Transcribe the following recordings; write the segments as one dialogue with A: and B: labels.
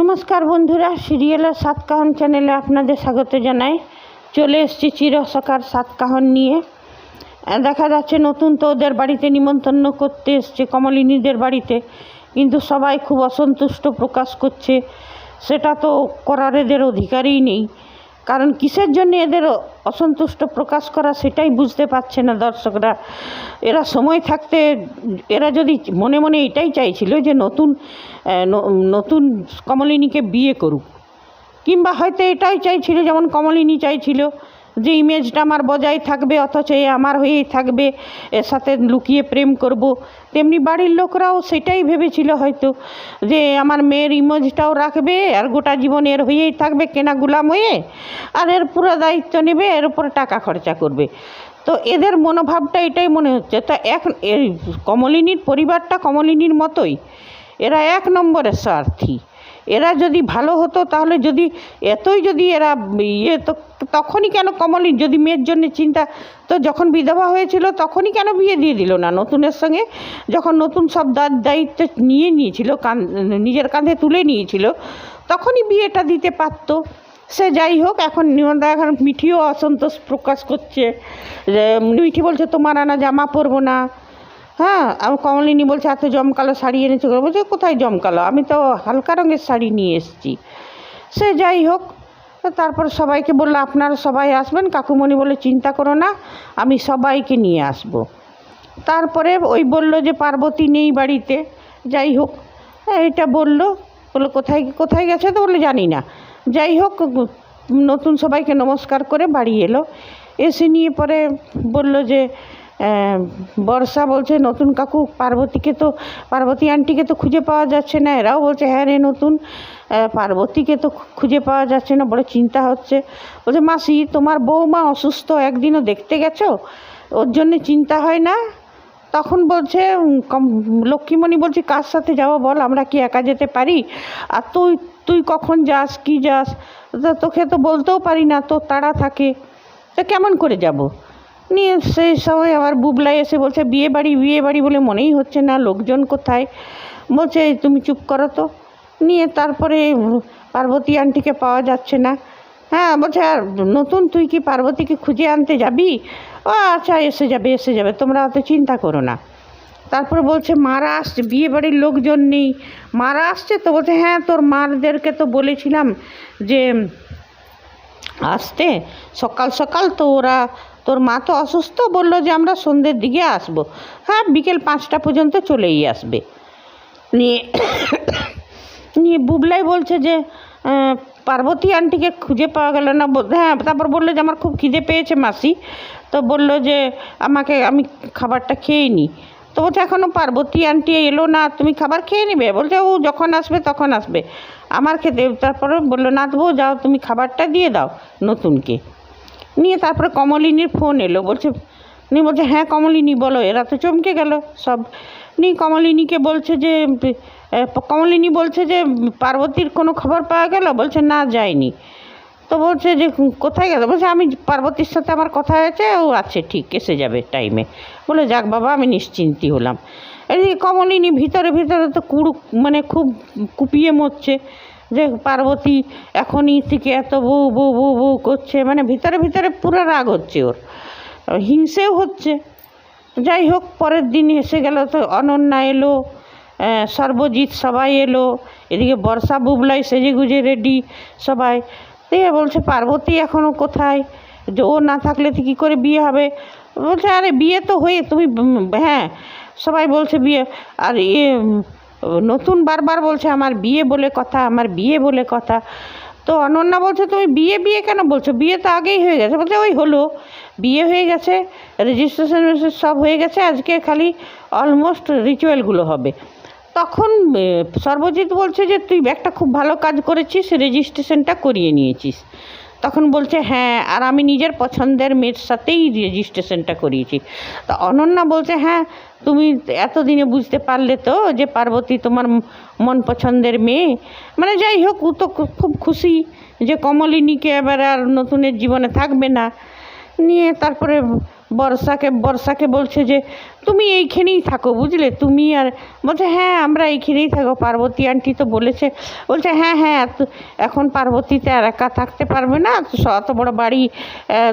A: নমস্কার বন্ধুরা সিরিয়ালের সাতকাহন চ্যানেলে আপনাদের স্বাগত জানাই। চলে এসছি চিরসকার সাতকাহন নিয়ে। দেখা যাচ্ছে নতুন তো ওদের বাড়িতে নিমন্ত্রণ করতে এসছে, কমলিনীদের বাড়িতে। কিন্তু সবাই খুব অসন্তুষ্ট প্রকাশ করছে। সেটা তো করার এদের অধিকারই নেই। কারণ কিসের জন্য এদের অসন্তুষ্ট প্রকাশ করা সেটাই বুঝতে পারছে না দর্শকরা। এরা সময় থাকতে, এরা যদি মনে মনে এটাই চাইছিল যে নতুন নতুন কমলিনীকে বিয়ে করুক। কিংবা হয়তো এটাই চাইছিল, যেমন কমলিনী চাইছিল যে ইমেজটা আমার বজায় থাকবে, অথচ এ আমার হয়েই থাকবে, এর সাথে লুকিয়ে প্রেম করব। তেমনি বাড়ির লোকরাও সেটাই ভেবেছিল হয়তো, যে আমার মেয়ের ইমেজটাও রাখবে, আর গোটা জীবন এর হয়েই থাকবে কেনা গুলাম হয়ে, আর এর পুরো দায়িত্ব নেবে, এর উপরে টাকা খরচা করবে। তো এদের মনোভাবটা এটাই মনে হচ্ছে। তা এক, এই কমলিনীর পরিবারটা কমলিনীর মতোই। এরা এক নম্বরের স্বার্থী। এরা যদি ভালো হতো, তাহলে যদি এতই যদি এরা ইয়ে তো তখনই কেন কমলি যদি মেয়ের জন্য চিন্তা, তো যখন বিধবা হয়েছিল তখনই কেন বিয়ে দিয়ে দিল না? নতুনের সঙ্গে যখন নতুন সব দায়িত্ব নিয়ে নিয়েছিল, কান, নিজের কাঁধে তুলে নিয়েছিল, তখনই বিয়েটা দিতে পারতো। সে যাই হোক, এখন নিমন্ত্রণ এখন মিঠিও অসন্তোষ প্রকাশ করছে। যে, মিঠি বলছে, তোমার আনা জামা পরবো না। হ্যাঁ আমি কমলিনী বলছে, এত জমকালো শাড়ি এনেছে বলছে, কোথায় জমকালো? আমি তো হালকা রঙের শাড়ি নিয়ে এসেছি। সে যাই হোক, তারপর সবাইকে বলল, আপনারা সবাই আসবেন, কাকুমণি বলে চিন্তা করো না, আমি সবাইকে নিয়ে আসব। তারপরে ওই বলল যে, পার্বতী নেই বাড়িতে। যাই হোক এটা বলল, বলল, কোথায় কোথায় গেছে তো? বলে জানি না। যাই হোক, নতুন সবাইকে নমস্কার করে বাড়ি এলো। এসে নিয়ে পরে বলল যে বর্ষা বলছে, নতুন কাকু পার্বতীকে তো, পার্বতী আন্টিকে তো খুঁজে পাওয়া যাচ্ছে না। এরাও বলছে হ্যাঁ রে নতুন পার্বতীকে তো খুঁজে পাওয়া যাচ্ছে না। বড় চিন্তা হচ্ছে। বলছে, মাসি, তোমার বৌমা অসুস্থ, একদিনও দেখতে গেছো? ওর জন্যে চিন্তা হয় না? তখন বলছে লক্ষ্মীমণি বলছে, কার সাথে যাব বল, আমরা কি একা যেতে পারি? আর তুই তুই কখন যাস, কি যাস? তোকে তো বলতেও পারি না, তোর তাড়া থাকে। তা কেমন করে যাব? নিয়ে সেই সময় আবার বুবলাই এসে বলছে, বিয়ে বাড়ি বিয়ে বাড়ি বলে মনেই হচ্ছে না, লোকজন কোথায়? বলছে তুমি চুপ করো তো। নিয়ে তারপরে পার্বতী আন্টিকে পাওয়া যাচ্ছে না। হ্যাঁ বলছে, আর নতুন তুই কি পার্বতীকে খুঁজে আনতে যাবি? ও আচ্ছা এসে যাবে এসে যাবে, তোমরা অত চিন্তা করো না। তারপরে বলছে, মারা আসছে, বিয়ে বাড়ির লোকজন নেই, মারা আসছে তো? বলছে হ্যাঁ তোর মারদেরকে তো বলেছিলাম যে, আসতে, সকাল সকাল তো ওরা তোর মা তো অসুস্থ, বলল যে আমরা সন্ধ্যের দিকে আসব। হ্যাঁ বিকেল পাঁচটা পর্যন্ত চলেই আসবে। নিয়ে নিয়ে বুবলাই বলছে যে পার্বতী আন্টিকে খুঁজে পাওয়া গেল না। হ্যাঁ তারপর বলল যে আমার খুব খিদে পেয়েছে মাসি। তো বলল যে আমাকে, আমি খাবারটা খেয়ে নিই তো বলছে এখনও পার্বতী আন্টি এলো না, তুমি খাবার খেয়ে নেবে? বলছে, ও যখন আসবে তখন আসবে। আমার খেতে তারপরে বলল নাথবউ যাও, তুমি খাবারটা দিয়ে দাও নতুনকে। নিয়ে তারপরে কমলিনীর ফোন এলো, বলছে, নি বলছে হ্যাঁ কমলিনী, বলো, এরা তো চমকে গেল, সব। নি কমলিনীকে বলছে যে কমলিনী বলছে যে, পার্বতীর কোনো খবর পাওয়া গেল? বলছে, না, যায়নি। তো বলছে যে, কোথায় গেল? বলছে, আমি পার্বতীর সাথে আমার কথা হয়েছে, ও আছে, ঠিক, এসে যাবে টাইমে বলে, যাক বাবা, আমি নিশ্চিন্তি হলাম। এদিকে কমলিনী ভিতরে ভিতরে তো কুড়ু মানে খুব কুপিয়ে মরছে। যে পার্বতী এখনই থেকে এত বউ বউ বউ বউ করছে মানে ভিতরে ভিতরে পুরো রাগ হচ্ছে ওর। হিংসেও হচ্ছে। যাই হোক পরের দিন এসে গেল তো অনন্যা এলো সর্বজিৎ সবাই এলো এদিকে বর্ষা বুবলাই সেজে গুজে রেডি সবাই। দিয়ে বলছে পার্বতী এখনও কোথায়? যে ও না থাকলে তো কী করে বিয়ে হবে? বলছে আরে বিয়ে তো হয়ে তুমি হ্যাঁ। সবাই বলছে বিয়ে আর উম, নতুন বারবার বলছে, আমার বিয়ে বলে কথা, আমার বিয়ে বলে কথা। তো অনন্যা বলছে তুমি বিয়ে বিয়ে কেন বলছো? বিয়ে তো আগেই হয়ে গেছে। বলছে, ওই হলো, বিয়ে হয়ে গেছে রেজিস্ট্রেশন সব হয়ে গেছে, আজকে খালি অলমোস্ট রিচুয়ালগুলো হবে। তখন সর্বজিৎ বলছে যে, তুই একটা খুব ভালো কাজ করেছিস রেজিস্ট্রেশনটা করিয়ে নিয়েছিস। তখন বলছে হ্যাঁ আর আমি নিজের পছন্দের মেয়ের সাথেই রেজিস্ট্রেশনটা করিয়েছি। তা অনন্যা বলছে হ্যাঁ তুমি এতদিনে বুঝতে পারলে তো যে পার্বতী তোমার মন পছন্দের মেয়ে। মানে যাই হোক, ও তো খুব খুশি যে কমলিনীকে এবার আর নতুনের জীবনে থাকবে না। নিয়ে তারপরে বর্ষাকে বর্ষাকে বলছে যে, তুমি এইখানেই থাকো, বুঝলে? তুমি আর বলছে হ্যাঁ আমরা এইখানেই থাকো, পার্বতী আন্টি তো বলেছে। বলছে হ্যাঁ হ্যাঁ এখন পার্বতীতে আর একা থাকতে পারবে না অত বড় বাড়ি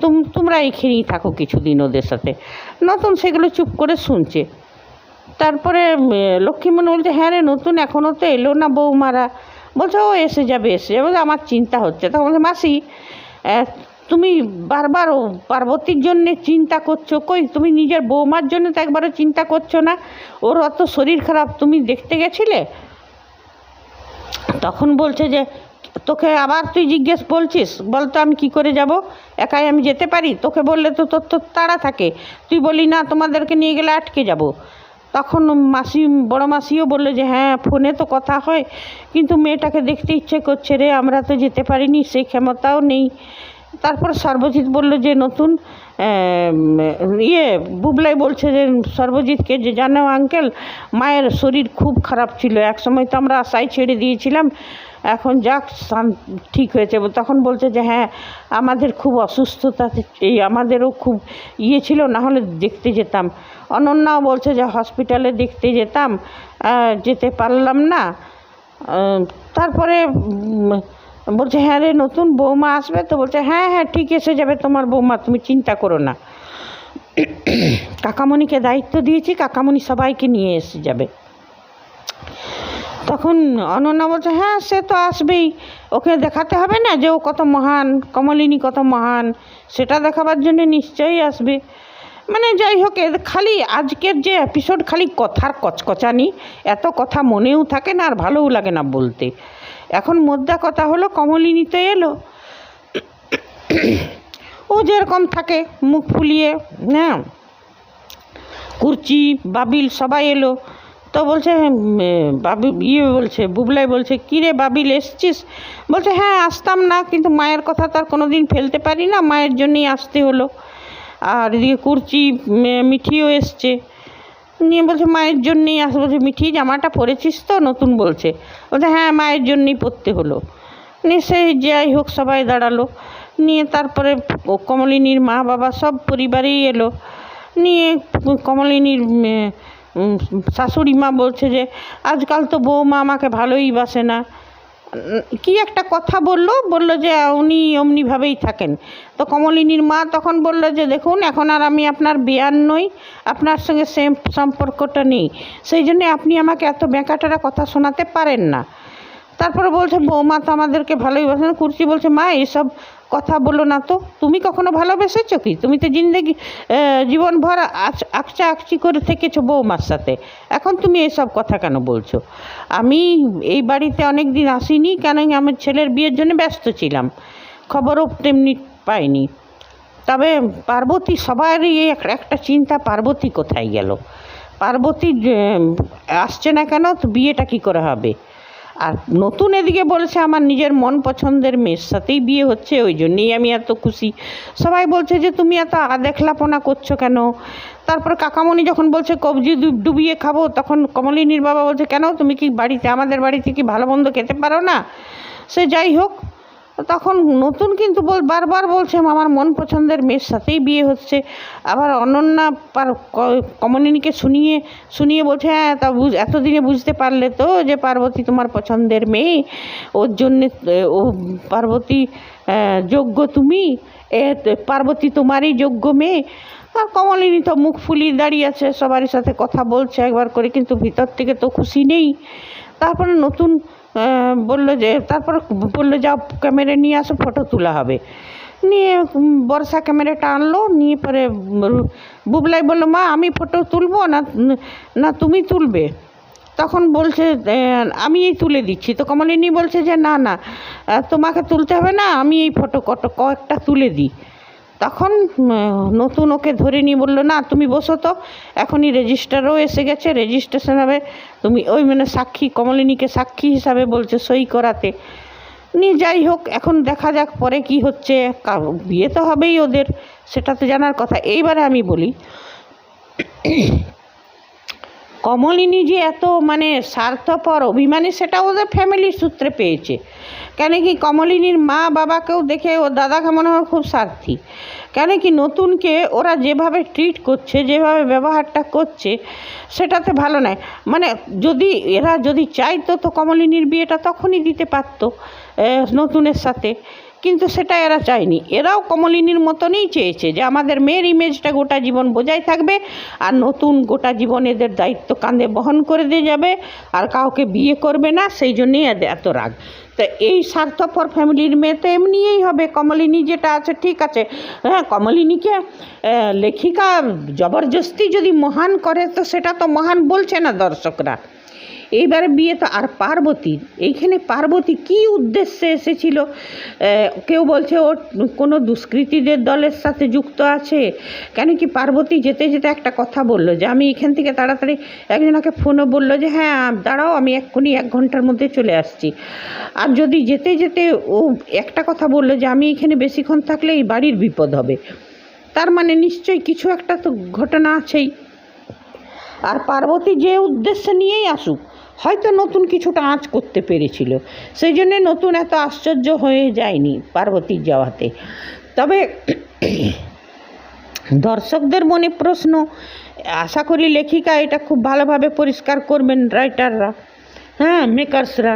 A: তুম, তোমরা এইখানেই থাকো কিছুদিন ওদের সাথে। নতুন সেগুলো চুপ করে শুনছে। তারপরে লক্ষ্মীমণি বলছে হ্যাঁ রে, নতুন এখনও তো এলো না বৌমারা। বলছে, ও এসে যাবে এসে যাবে। আমার চিন্তা হচ্ছে। তখন বলছে, মাসি তুমি বারবার পার্বতীর জন্যে চিন্তা করছ, কই তুমি নিজের বৌমার জন্য তো একবারও চিন্তা করছ না? ওর অত শরীর খারাপ, তুমি দেখতে গেছিলে? তখন বলছে যে, তোকে আবার তুই জিজ্ঞেস বলছিস, বলতো আমি কি করে যাব? একাই আমি যেতে পারি? তোকে বললে তো তোর তো তাড়া থাকে। তুই বলি না, তোমাদেরকে নিয়ে গেলে আটকে যাব। তখন মাসি, বড় মাসিও বলল যে হ্যাঁ ফোনে তো কথা হয়, কিন্তু মেয়েটাকে দেখতে ইচ্ছে করছে রে, আমরা তো যেতে পারিনি সেই ক্ষমতাও নেই। তারপর সর্বজিৎ বলল যে নতুন ইয়ে বুবলাই বলছে যে, সর্বজিৎকে যে জানো আঙ্কেল মায়ের শরীর খুব খারাপ ছিল। এক সময় তো আমরা আশাই ছেড়ে দিয়েছিলাম, এখন যাক ঠিক হয়েছে। তখন বলছে যে হ্যাঁ আমাদের খুব অসুস্থতা, এই আমাদেরও খুব ইয়ে ছিল, না হলে দেখতে যেতাম। অনন্যাও বলছে যে হসপিটালে দেখতে যেতাম যেতে পারলাম না। তারপরে বলছে হ্যাঁ রে, নতুন বৌমা আসবে তো। বলছে হ্যাঁ হ্যাঁ ঠিক এসে যাবে তোমার বৌমা, তুমি চিন্তা করো না। কাকামণিকে দায়িত্ব দিয়েছি, কাকামণি সবাইকে নিয়ে এসে যাবে। তখন অনন্যা বলছে হ্যাঁ সে তো আসবেই। ওকে দেখাতে হবে না যে ও কত মহান, কমলিনী কত মহান, সেটা দেখাবার জন্য নিশ্চয়ই আসবে। মানে যাই হোক খালি আজকের যে এপিসোড খালি কথার কচকচানি, এত কথা মনেও থাকে না আর ভালোও লাগে না বলতে। এখন মোদ্দা কথা হলো, কমলিনী তো এলো। ও যেরকম থাকে, মুখ ফুলিয়ে হ্যাঁ। কুর্চি, বাবিল সবাই এলো। তো বলছে বাবি ইয়ে বলছে, বুবলাই বলছে, কী রে বাবিল, এসছিস? বলছে হ্যাঁ আসতাম না, কিন্তু মায়ের কথা তার কোনো দিন ফেলতে পারি না, মায়ের জন্যই আসতে হলো। আর এদিকে কুর্চি মিঠিও এসছে। নিয়ে বলছে, মায়ের জন্যেই আস বলছে, মিঠি, জামাটা পরেছিস তো? নতুন বলছে। বলছে হ্যাঁ মায়ের জন্যই পরতে হলো। নিয়ে সেই যাই হোক, সবাই দাঁড়াল। নিয়ে তারপরে কমলিনীর মা বাবা সব পরিবারেই এলো। নিয়ে কমলিনীর শাশুড়ি মা বলছে যে, আজকাল তো বৌমা আমাকে ভালোই বাসে না। কি একটা কথা বলল? বলল যে, উনি অমনিভাবেই থাকেন। তো কমলিনীর মা তখন বলল যে, দেখুন, এখন আর আমি আপনার বেয়ার নই, আপনার সঙ্গে সেম সম্পর্কটা নেই। সেই জন্যে আপনি আমাকে এত বেঁকাটারা কথা শোনাতে পারেন না। তারপরে বলছে, বৌমা তো আমাদেরকে ভালোই বাসে না কুর্চি বলছে, মা, এসব কথা বলো না তো। তুমি কখনো ভালোবেসেছো কি? তুমি তো জিন্দগি জীবনভর আকচা আকচি করে থেকেছো বৌমার সাথে। এখন তুমি এসব কথা কেন বলছো? আমি এই বাড়িতে অনেক দিন আসিনি কেন আমার ছেলের বিয়ের জন্য ব্যস্ত ছিলাম। খবরও তেমনি পাইনি। তবে পার্বতী সবারই এক- একটা চিন্তা, পার্বতী কোথায় গেল? পার্বতী আসছে না কেন, তো বিয়েটা কী করে হবে? আর নতুন এদিকে বলছে আমার নিজের মন পছন্দের মেয়ের সাথেই বিয়ে হচ্ছে, ওই জন্যেই আমি এত খুশি। সবাই বলছে যে, তুমি এত আদেখলাপনা করছ কেন? তারপর কাকামণি যখন বলছে, কবজি ডুব- ডুবিয়ে খাব, তখন কমলিনীর বাবা বলছে, কেন? তুমি কি বাড়িতে, আমাদের বাড়িতে কি ভালো মন্দ খেতে পারো না? সে যাই হোক তখন নতুন কিন্তু বল, বারবার বলছে, আমার মন পছন্দের মেয়ের সাথেই বিয়ে হচ্ছে। আবার অনন্যা পার কমলিনীকে শুনিয়ে শুনিয়ে বলছে হ্যাঁ তা বুঝ, এতদিনে বুঝতে পারলে তো যে পার্বতী তোমার পছন্দের মেয়ে। ওর জন্যে, ও পার্বতী যোগ্য তুমি। এ, পার্বতী তোমারই যোগ্য মেয়ে। আর কমলিনী তো মুখ ফুলিয়ে দাঁড়িয়ে আছে, সবারই সাথে কথা বলছে একবার করে, কিন্তু ভিতর থেকে তো খুশি নেই। তারপরে নতুন বলল যে, তারপর বলল, যাও ক্যামেরা নিয়ে আসো, ফটো তোলা হবে। নিয়ে বর্ষা ক্যামেরাটা আনলো, নিয়ে পরে বুবলাই বলল, মা, আমি ফটো তুলবো না না তুমি তুলবে? তখন বলছে আমি এই তুলে দিচ্ছি। তো কমলিনী বলছে যে, না না তোমাকে তুলতে হবে না, আমি এই ফটো কত, কয়েকটা তুলে দিই। তখন নতুন ওকে ধরে নিয়ে বলল, না, তুমি বসো তো। এখনই রেজিস্টারও এসে গেছে, রেজিস্ট্রেশন হবে। তুমি ওই মানে সাক্ষী, কমলিনীকে সাক্ষী হিসাবে বলছে, সই করাতে। নিয়ে যাই হোক, এখন দেখা যাক পরে কি হচ্ছে। বিয়ে তো হবেই ওদের, সেটা তো জানার কথা। এইবারে আমি বলি কমলিনী যে এত মানে স্বার্থপর অভিমানী সেটা ওদের ফ্যামিলির সূত্রে পেয়েছে। কেন কি কমলিনীর মা বাবাকেও দেখে ও দাদাকে মনে হয়, খুব স্বার্থী। কেন কি নতুনকে ওরা যেভাবে ট্রিট করছে, যেভাবে ব্যবহারটা করছে, সেটাতে ভালো নয়। মানে যদি এরা যদি চাইতো তো কমলিনীর বিয়েটা তখনই দিতে পারতো নতুনের সাথে। কিন্তু সেটা এরা চায়নি। এরাও কমলিনীর মতনই চেয়েছে যে আমাদের মেয়ের ইমেজটা গোটা জীবন বজায় থাকবে আর নতুন গোটা জীবন এদের দায়িত্ব কাঁধে বহন করে দিয়ে যাবে আর কাউকে বিয়ে করবে না, সেই জন্যই এদের এত রাগ। তা এই স্বার্থপর ফ্যামিলির মেয়ে তো এমনিই হবে। কমলিনী যেটা আছে, ঠিক আছে। হ্যাঁ কমলিনীকে লেখিকা জবরদস্তি যদি মহান করে, তো সেটা তো মহান বলছে না দর্শকরা। এইবারে বিয়ে তো আর পার্বতীর। এইখানে পার্বতী কি উদ্দেশ্যে এসেছিল? কেউ বলছে ও কোনো দুষ্কৃতীদের দলের সাথে যুক্ত আছে। কেন কি পার্বতী যেতে যেতে একটা কথা বলল যে, আমি এখান থেকে তাড়াতাড়ি একজনকে ফোনও বলল যে হ্যাঁ দাঁড়াও, আমি এক্ষুনি এক ঘণ্টার মধ্যে চলে আসছি। আর যদি যেতে যেতে ও একটা কথা বলল যে, আমি এখানে বেশিক্ষণ থাকলে এই বাড়ির বিপদ হবে। তার মানে নিশ্চয়ই কিছু একটা তো ঘটনা আছেই। আর পার্বতী যে উদ্দেশ্য নিয়েই আসুক হয়তো নতুন কিছুটা আঁচ করতে পেরেছিল। সেই জন্যে নতুন এত আশ্চর্য হয়ে যায়নি পার্বতীর যাওয়াতে। তবে দর্শকদের মনে প্রশ্ন, আশা করি লেখিকা এটা খুব ভালোভাবে পরিষ্কার করবেন রাইটাররা হ্যাঁ মেকার্সরা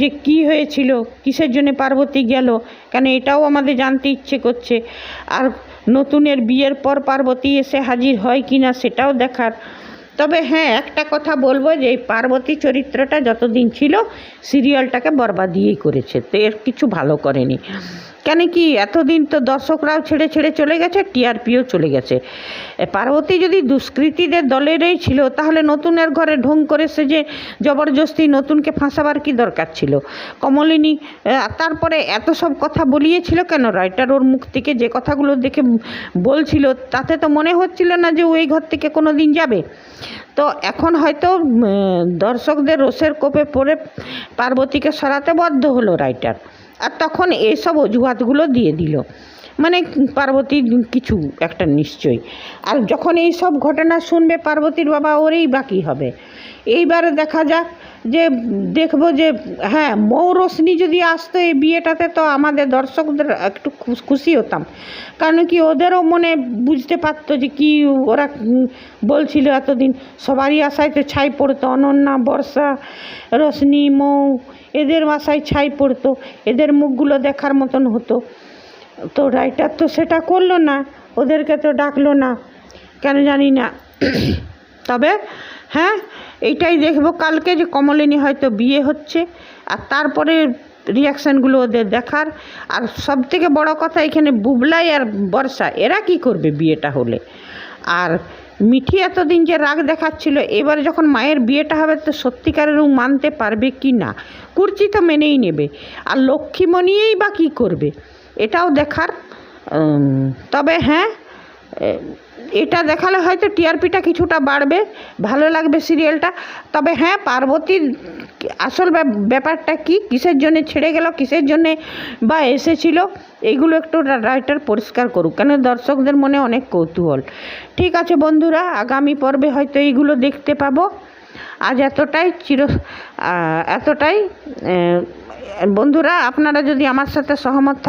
A: যে কি হয়েছিল, কিসের জন্য পার্বতী গেল, কেন এটাও আমাদের জানতে ইচ্ছে করছে। আর নতুনের বিয়ের পর পার্বতী এসে হাজির হয় কি না সেটাও দেখার তবে হ্যাঁ একটা কথা বলব যে এই পার্বতী চরিত্রটা যতদিন ছিল সিরিয়ালটাকে বরবাদিয়েই করেছে। তো এর কিছু ভালো করেনি। কেন কি এতদিন তো দর্শকরাও ছেড়ে ছেড়ে চলে গেছে, টিআরপিও চলে গেছে। পার্বতী যদি দুষ্কৃতীদের দলেরই ছিল, তাহলে নতুনের ঘরে ঢং করে সে যে জবরদস্তি নতুনকে ফাঁসাবার কি দরকার ছিল? কমলিনী তারপরে এত সব কথা বলিয়েছিল কেন? রাইটার ওর মুখ থেকে যে কথাগুলো দেখে বলছিল, তাতে তো মনে হচ্ছিল না যে ও এই ঘর থেকে কোনো দিন যাবে। তো এখন হয়তো দর্শকদের রোষের কোপে পড়ে পার্বতীকে সরাতে বাধ্য হলো রাইটার। আর তখন এসব অজুহাতগুলো দিয়ে দিল। মানে পার্বতীর কিছু একটা নিশ্চয় আর যখন এই সব ঘটনা শুনবে পার্বতীর বাবা ওরেই বাকি হবে। এইবারে দেখা যাক যে দেখব যে হ্যাঁ মৌরশ্মি যদি আসতো এই বিয়েটাতে, তো আমাদের দর্শকদের একটু খুশি হতাম। কারণ কি, ওদেরও মনে বুঝতে পারতো যে কি ওরা বলছিল এতদিন, সবারই আশায় তো ছাই পড়তো, অনন্যা, বর্ষা, রশ্মি, মৌ, এদের আশায় ছাই পড়তো, এদের মুখগুলো দেখার মতন হতো। তো রাইটার তো সেটা করল না, ওদেরকে তো ডাকলো না, কেন জানি না। তবে হ্যাঁ এইটাই দেখব, কালকে যে কমলিনী হয়তো বিয়ে হচ্ছে, আর তারপরে রিয়াকশানগুলো ওদের দেখার। আর সব থেকে বড় কথা, এখানে বুবলাই আর বর্ষা, এরা কি করবে বিয়েটা হলে? আর মিঠি এতদিন যে রাগ দেখাচ্ছিল, এবারে যখন মায়ের বিয়েটা হবে, তো সত্যিকারের মানতে পারবে কি না? কুর্চি তো মেনেই নেবে। আর লক্ষ্মীমণিয়েই বা কী করবে? এটাও দেখার তবে হ্যাঁ এটা দেখালে হয়তো টিআরপিটা কিছুটা বাড়বে, ভালো লাগবে সিরিয়ালটা। তবে হ্যাঁ পার্বতীর আসল ব্যাপ- ব্যাপারটা কি, কিসের জন্য ছেড়ে গেল, কিসের জন্যে বা এসেছিল এইগুলো একটু রাইটার পরিষ্কার করুক, কেন দর্শকদের মনে অনেক কৌতূহল। ঠিক আছে বন্ধুরা, আগামী পর্বে হয়তো এইগুলো দেখতে পাবো। আজ এতটাই, চির এতটাই বন্ধুরা, আপনারা যদি আমার সাথে সহমত থাকেন